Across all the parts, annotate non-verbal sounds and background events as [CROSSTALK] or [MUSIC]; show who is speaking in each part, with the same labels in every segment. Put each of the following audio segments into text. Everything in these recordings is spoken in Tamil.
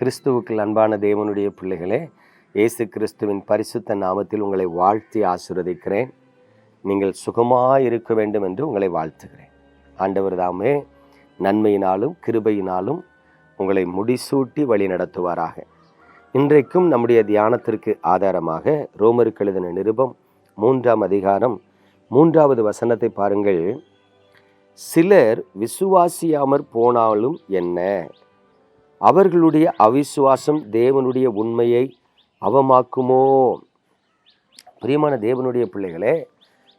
Speaker 1: கிறிஸ்துவுக்குள் அன்பான தேவனுடைய பிள்ளைகளே இயேசு கிறிஸ்துவின் பரிசுத்த நாமத்தில் உங்களை வாழ்த்தி ஆசிர்வதிக்கிறேன். நீங்கள் சுகமாக இருக்க வேண்டும் என்று உங்களை வாழ்த்துகிறேன். ஆண்டவர் தாமே நன்மையினாலும் கிருபையினாலும் உங்களை முடிசூட்டி வழி நடத்துவாராக. இன்றைக்கும் நம்முடைய தியானத்திற்கு ஆதாரமாக ரோமருக்கு எழுதின நிருபம் மூன்றாம் அதிகாரம் மூன்றாவது வசனத்தை பாருங்கள். சிலர் விசுவாசியாமற் போனாலும் என்ன? அவர்களுடைய அவிசுவாசம் தேவனுடைய உண்மையை அவமாக்குமோ? பிரியமான தேவனுடைய பிள்ளைகளே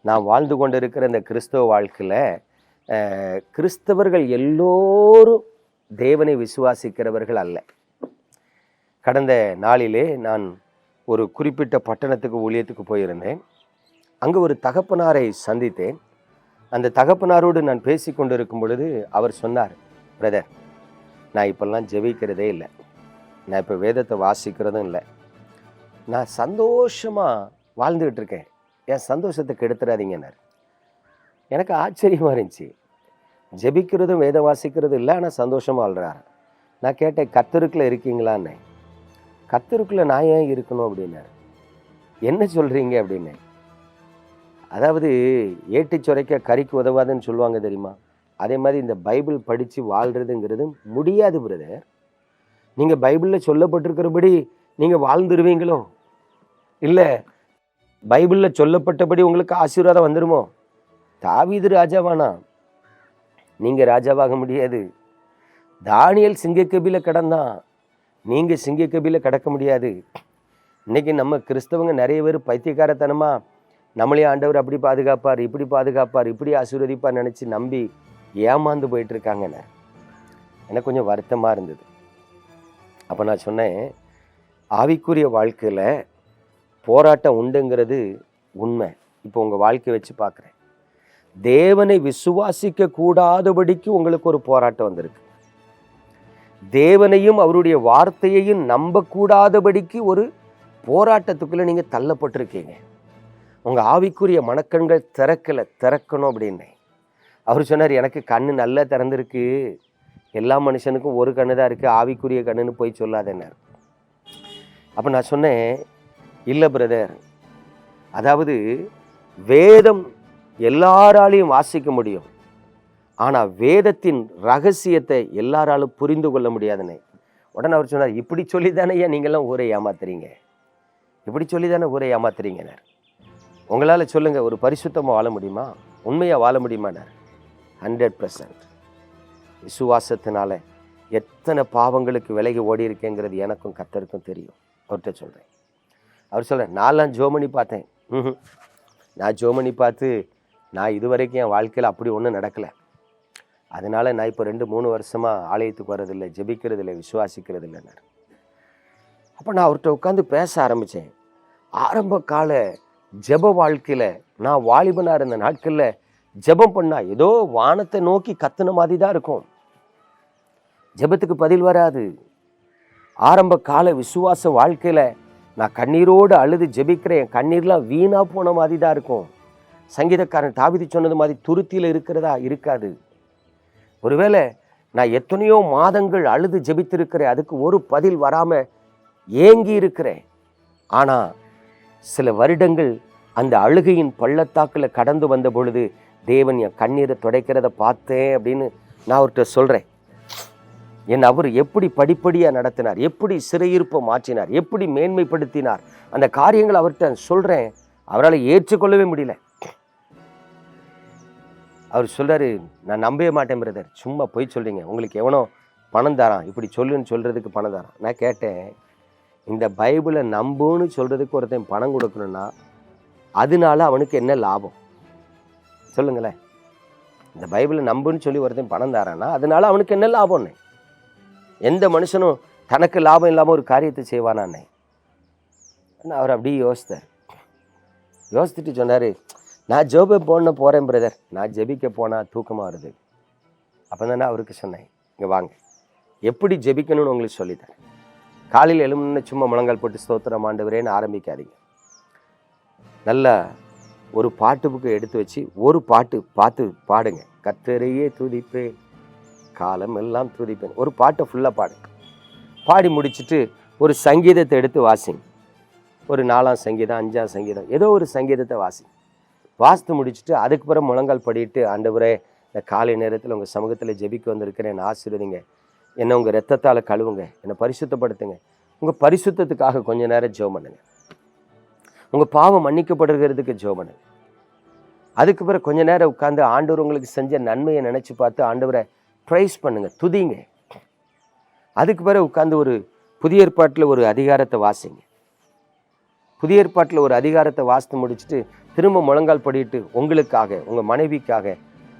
Speaker 1: நான் வாழ்ந்து கொண்டிருக்கிற இந்த கிறிஸ்தவ வாழ்க்கையில் கிறிஸ்தவர்கள் எல்லோரும் தேவனை விசுவாசிக்கிறவர்கள் அல்ல. கடந்த நாளிலே நான் ஒரு குறிப்பிட்ட பட்டணத்துக்கு ஊழியத்துக்கு போயிருந்தேன். அங்கே ஒரு தகப்பனாரை சந்தித்தேன். அந்த தகப்பனாரோடு நான் பேசி கொண்டிருக்கும் பொழுது அவர் சொன்னார் பிரதர் நான் இப்போல்லாம் ஜெபிக்கிறதே இல்லை. நான் இப்போ வேதத்தை வாசிக்கிறதும் இல்லை. நான் சந்தோஷமாக வாழ்ந்துக்கிட்டு இருக்கேன். என் சந்தோஷத்தை கெடுத்துறாதீங்கன்னார். எனக்கு ஆச்சரியமாக இருந்துச்சு. ஜெபிக்கிறதும் வேதம் வாசிக்கிறதும் இல்லை ஆனால் சந்தோஷமாக வாழ்கிறாரு நான் கேட்டேன் கத்தருக்கில் இருக்கீங்களான்னு? கத்தருக்குள்ள நான் ஏன் இருக்கணும்? அப்படின்னாரு. என்ன சொல்கிறீங்க அப்படின்னு. அதாவது ஏட்டு சுரைக்க கறிக்கு உதவாதுன்னு சொல்லுவாங்க தெரியுமா? அதே மாதிரி இந்த பைபிள் படித்து வாழ்கிறதுங்கிறது முடியாது பிரதர் நீங்கள் பைபிளில் சொல்லப்பட்டிருக்கிறபடி நீங்கள் வாழ்ந்துருவீங்களோ? இல்லை பைபிளில் சொல்லப்பட்டபடி உங்களுக்கு ஆசீர்வாதம் வந்துருமோ? தாவீது ராஜாவானா? நீங்கள் ராஜாவாக முடியாது. தானியல் சிங்கக்கபியில் கடந்தான். நீங்கள் சிங்கக்கபியில் கடக்க முடியாது. இன்றைக்கி நம்ம கிறிஸ்தவங்க நிறைய பேர் பைத்தியக்காரத்தனமாக நம்மளே ஆண்டவர் அப்படி பாதுகாப்பார் இப்படி பாதுகாப்பார் இப்படி ஆசீர்வதிப்பார் நினச்சி நம்பி ஏமாந்து போயிட்டுருக்காங்கண்ணே எனக்கு கொஞ்சம் வருத்தமாக இருந்தது. அப்போ நான் சொன்னேன் ஆவிக்குரிய வாழ்க்கையில் போராட்டம் உண்டுங்கிறது உண்மை. இப்போ உங்கள் வாழ்க்கையை வச்சு பார்க்குறேன் தேவனை விசுவாசிக்க கூடாதபடிக்கு உங்களுக்கு ஒரு போராட்டம் வந்திருக்கு. தேவனையும் அவருடைய வார்த்தையையும் நம்பக்கூடாதபடிக்கு ஒரு போராட்டத்துக்குள்ளே நீங்கள் தள்ளப்பட்டிருக்கீங்க. உங்கள் ஆவிக்குரிய மனக்கண்கள் திறக்கலை திறக்கணும் அப்படின்னேன். அவர் சொன்னார் எனக்கு கண்ணு நல்லா திறந்திருக்கு. எல்லா மனுஷனுக்கும் ஒரு கண்ணு தான் இருக்குது ஆவிக்குரிய கண்ணுன்னு போய் சொல்லாதேன்னார். அப்போ நான் சொன்னேன் இல்லை பிரதர். அதாவது வேதம் எல்லாராலையும் வாசிக்க முடியும். ஆனால் வேதத்தின் ரகசியத்தை எல்லாராலும் புரிந்து கொள்ள முடியாதுன்னு. உடனே அவர் சொன்னார் இப்படி சொல்லி தானே ஏன் நீங்களாம் ஊரை ஏமாத்துறீங்க. இப்படி சொல்லி தானே ஊரை ஏமாத்துறீங்கன்னார். உங்களால் சொல்லுங்கள் ஒரு பரிசுத்தமாக வாழ முடியுமா? உண்மையாக வாழ முடியுமானார் ஹண்ட்ரட் பர்சன்ட். விசுவாசத்தினால எத்தனை பாவங்களுக்கு விலகி ஓடி இருக்கேங்கிறது எனக்கும் கத்தருக்கும் தெரியும். அவர்கிட்ட சொல்கிறேன் அவர் சொல்ல நான்லாம் ஜோமணி பார்த்தேன். நான் ஜோமணி பார்த்து நான் இதுவரைக்கும் என் வாழ்க்கையில் அப்படி ஒன்றும் நடக்கலை. அதனால் நான் இப்போ ரெண்டு மூணு வருஷமாக ஆலயத்துக்கு வர்றதில்லை ஜெபிக்கிறதில்லை விசுவாசிக்கிறது இல்லைன்னாரு அப்போ நான் அவர்கிட்ட உட்காந்து பேச ஆரம்பித்தேன் ஆரம்ப கால ஜெப வாழ்க்கையில் நான் வாலிபனாக இருந்த நாட்களில் ஜெபம் பண்ணா ஏதோ வானத்தை நோக்கி கத்துன மாதிரி தான் இருக்கும். ஜெபத்துக்கு பதில் வராது. ஆரம்ப கால விசுவாச வாழ்க்கையில் நான் கண்ணீரோடு அழுது ஜெபிக்கிறேன் என் கண்ணீர்லாம் வீணாக போன மாதிரி தான் இருக்கும். சங்கீதக்காரன் தாவிதி சொன்னது மாதிரி துருத்தியில் இருக்கிறதா இருக்காது. ஒருவேளை நான் எத்தனையோ மாதங்கள் அழுது ஜெபித்திருக்கிறேன் அதுக்கு ஒரு பதில் வராமல் ஏங்கி இருக்கிறேன். ஆனால் சில வருடங்கள் அந்த அழுகையின் பள்ளத்தாக்கில் கடந்து வந்த பொழுது தேவன் என் கண்ணீரை துடைக்கிறத பார்த்தேன் அப்படின்னு நான் அவர்கிட்ட சொல்கிறேன் என் அவர் எப்படி படிப்படியாக நடத்தினார் எப்படி சிறையிருப்பை மாற்றினார் எப்படி மேன்மைப்படுத்தினார் அந்த காரியங்களை அவர்கிட்ட சொல்கிறேன் அவரால் ஏற்றுக்கொள்ளவே முடியல. அவர் சொல்கிறாரு நான் நம்பவே மாட்டேன் பிரதர் சும்மா போய் சொல்கிறீங்க உங்களுக்கு எவனோ பணம் தரான். இப்படி சொல்லுன்னு சொல்கிறதுக்கு பணம் தரான். நான் கேட்டேன் இந்த பைபிளை நம்புன்னு சொல்கிறதுக்கு ஒருத்தன் பணம் கொடுக்கணும்னா அதனால அவனுக்கு என்ன லாபம்? சொல்லுங்களேன். இந்த பைபிளை நம்புன்னு சொல்லி ஒருத்தன் பணம் தாரானா அதனால அவனுக்கு என்ன லாபம்னு எந்த மனுஷனும் தனக்கு லாபம் இல்லாமல் ஒரு காரியத்தை செய்வானான்னே அவர் அப்படியே யோசித்தார். யோசித்துட்டு சொன்னார் நான் ஜோப போன போகிறேன் பிரதர் நான் ஜெபிக்க போனால் தூக்கமாக வருது. அப்போ தானே அவருக்கு சொன்னேன் இங்கே வாங்க. எப்படி ஜெபிக்கணும்னு உங்களுக்கு சொல்லித்தரேன். காலையில் எழுமுன்னு சும்மா முழங்கால் போட்டு ஸ்தோத்திரம் ஆண்டவரேன்னு ஆரம்பிக்காதீங்க. நல்லா ஒரு பாட்டு புக்கை எடுத்து வச்சு ஒரு பாட்டு பார்த்து பாடுங்க. கத்தரையே துதிப்பேன். காலம் எல்லாம் துதிப்பேன். ஒரு பாட்டை ஃபுல்லாக பாடுங்க பாடி. முடிச்சுட்டு ஒரு சங்கீதத்தை எடுத்து வாசிங்க ஒரு நாலாம் சங்கீதம் அஞ்சாம் சங்கீதம் ஏதோ ஒரு சங்கீதத்தை வாசிங்க வாசித்து முடிச்சுட்டு அதுக்கு பிறகு முழங்கால் படிட்டு ஆண்டவரே இந்த காலை நேரத்தில் உங்கள் சமூகத்தில் ஜெபிக்க வந்திருக்கிறேன். என்னை என்னை உங்கள் ரத்தத்தால் கழுவுங்க. என்னை பரிசுத்தப்படுத்துங்க. உங்கள் பரிசுத்தத்துக்காக கொஞ்ச நேரம் ஜெபம் பண்ணுங்கள் உங்கள் பாவம் மன்னிக்கப்படுகிறதுக்கு ஜெபம் பண்ணுங்க அதுக்கு பிறகு கொஞ்ச நேரம் உட்காந்து ஆண்டவர் உங்களுக்கு செஞ்ச நன்மையை நினச்சி பார்த்து ஆண்டவரை ப்ரைஸ் பண்ணுங்கள் துதிங்க. அதுக்கு பிறகு உட்காந்து ஒரு புதிய ஏற்பாட்டில் ஒரு அதிகாரத்தை வாசிங்க. புதிய ஏற்பாட்டில் ஒரு அதிகாரத்தை வாசித்து முடிச்சுட்டு திரும்ப முழங்கால் படிட்டு உங்களுக்காக உங்கள் மனைவிக்காக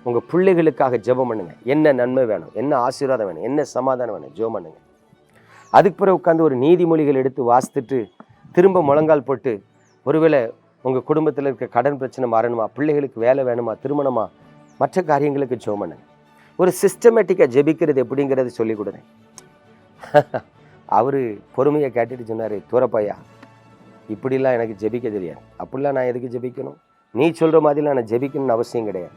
Speaker 1: உங்கள் பிள்ளைகளுக்காக ஜெபம் பண்ணுங்க. என்ன நன்மை வேணும்? என்ன ஆசீர்வாதம் வேணும்? என்ன சமாதானம் வேணும்? ஜெபம் பண்ணுங்க. அதுக்கு பிறகு உட்காந்து ஒரு நீதிமொழிகள் எடுத்து வாசித்துட்டு திரும்ப முழங்கால் போட்டு ஒருவேளை உங்கள் குடும்பத்தில் இருக்க கடன் பிரச்சனை மாறணுமா? பிள்ளைகளுக்கு வேலை வேணுமா? திருமணமா? மற்ற காரியங்களுக்கு ஜோமனு ஒரு சிஸ்டமேட்டிக்காக ஜெபிக்கிறது எப்படிங்கிறது சொல்லி கொடுங்க. [LAUGHS] அவர் பொறுமையை கேட்டுட்டு சொன்னார் தூரப்பையா இப்படிலாம் எனக்கு ஜெபிக்க தெரியாது. அப்படிலாம் நான் எதுக்கு ஜெபிக்கணும்? நீ சொல்கிற மாதிரிலாம் நான் ஜெபிக்கணும்னு அவசியம் கிடையாது.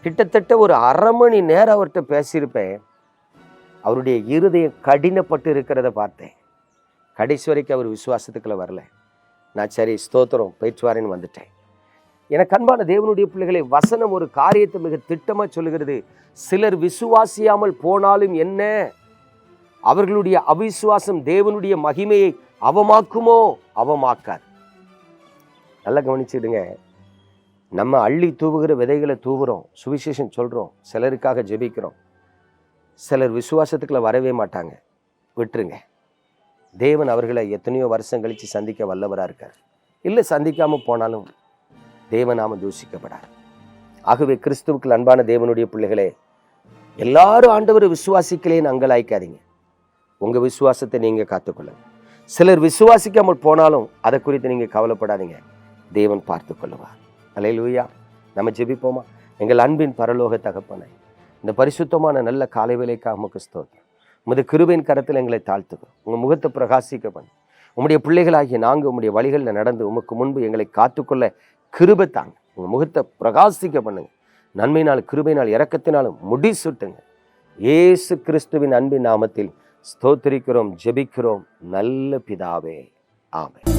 Speaker 1: கிட்டத்தட்ட ஒரு அரை மணி நேரம் அவர்கிட்ட பேசியிருப்பேன். அவருடைய இருதயம் கடினப்பட்டு இருக்கிறத பார்த்தேன். கடைசி வரைக்கும் அவர் விசுவாசத்துக்குள்ளே வரல. நான் சரி ஸ்தோத்திரம் பேச்சுவாரேன்னு வந்துட்டேன். எனக்கு அன்பான தேவனுடைய பிள்ளைகளை வசனம் ஒரு காரியத்தை மிக திட்டமாக சொல்லுகிறது. சிலர் விசுவாசியாமல் போனாலும் என்ன? அவர்களுடைய அவிசுவாசம் தேவனுடைய மகிமையை அவமாக்குமோ? அவமாக்காது. நல்லா கவனிச்சுடுங்க நம்ம அள்ளி தூவுகிற விதைகளை தூவுறோம் சுவிசேஷம் சொல்கிறோம் சிலருக்காக ஜெபிக்கிறோம். சிலர் விசுவாசத்துக்குள்ள வரவே மாட்டாங்க. விட்டுருங்க. தேவன் அவர்களை எத்தனையோ வருஷம் கழித்து சந்திக்க வல்லவராக இருக்கார். இல்லை சந்திக்காமல் போனாலும் தேவநாம தூஷிக்கப்படார் ஆகவே கிறிஸ்துவுக்கு அன்பான தேவனுடைய பிள்ளைகளே எல்லாரும் ஆண்டவர் விசுவாசிக்கலேன்னு அங்கலாய்க்காதீங்க. உங்கள் விசுவாசத்தை நீங்கள் காத்துக்கொள்ளுங்க. சிலர் விசுவாசிக்காமல் போனாலும் அதை குறித்து நீங்கள் கவலைப்படாதீங்க. தேவன் பார்த்து கொள்ளுவார் அலையிலூயா நம்ம ஜெபிப்போமா? எங்கள் அன்பின் பரலோக தகப்பனை இந்த பரிசுத்தமான நல்ல காலை வேலைக்காக நமக்கு ஸ்தோத்திரம். உமது கிருபையின் கரத்தில் எங்களை தாழ்த்துக்கிறோம் உங்கள் முகத்தை பிரகாசிக்க பண்ணு. உம்முடைய பிள்ளைகளாகிய நாங்கள் உம்முடைய வழிகளில் நடந்து உமக்கு முன்பு எங்களை காத்துக்கொள்ள கிருபை தாங்க. உங்கள் முகத்தை பிரகாசிக்க பண்ணுங்க. நன்மையினால் கிருபையினால் இறக்கத்தினாலும் முடி சுட்டுங்க. இயேசு கிறிஸ்துவின் அன்பின் நாமத்தில் ஸ்தோத்திரிக்கிறோம் ஜெபிக்கிறோம். நல்ல பிதாவே. ஆமை